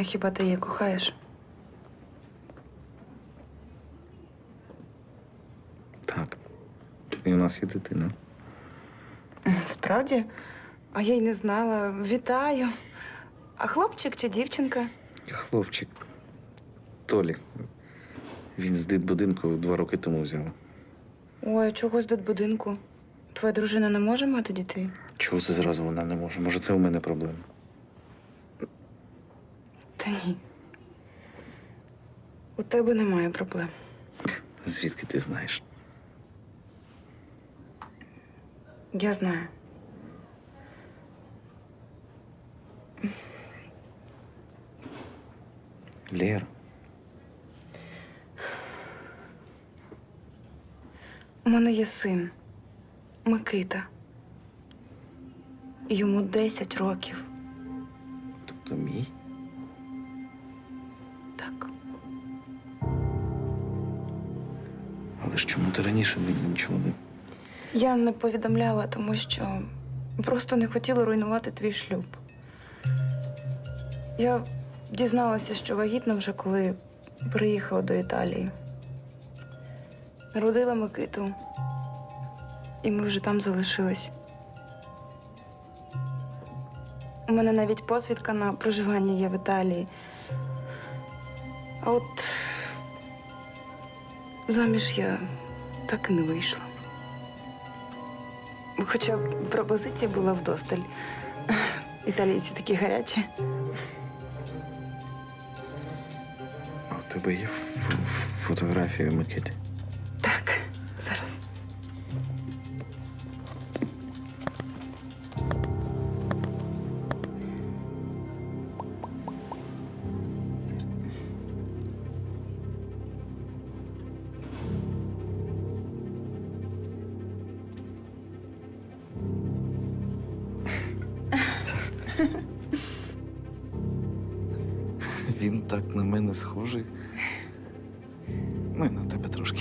А хіба ти її кохаєш? Так. І у нас є дитина. Справді? А я й не знала. Вітаю. А хлопчик чи дівчинка? Хлопчик. Толік. Він з дитбудинку два роки тому взяв. Ой, чогось до будинку. Твоя дружина не може мати дітей? Чого це зразу вона не може? Може, це у мене проблема? Та ні. У тебе немає проблем. Звідки ти знаєш? Я знаю. Лєра. У мене є син Микита. Йому 10 років. Тобто мій? Так. Але ж чому ти раніше мені нічого не. Я не повідомляла, тому що просто не хотіла руйнувати твій шлюб. Я дізналася, що вагітна вже коли приїхала до Італії. Народила Микиту, і ми вже там залишились. У мене навіть посвідка на проживання є в Італії. А от заміж я так і не вийшла. Хоча пропозиція була вдосталь. Італійці такі гарячі. А у тебе є ф- ф- фотографія Микити? Він так на мене схожий. Ну, і на тебе трошки.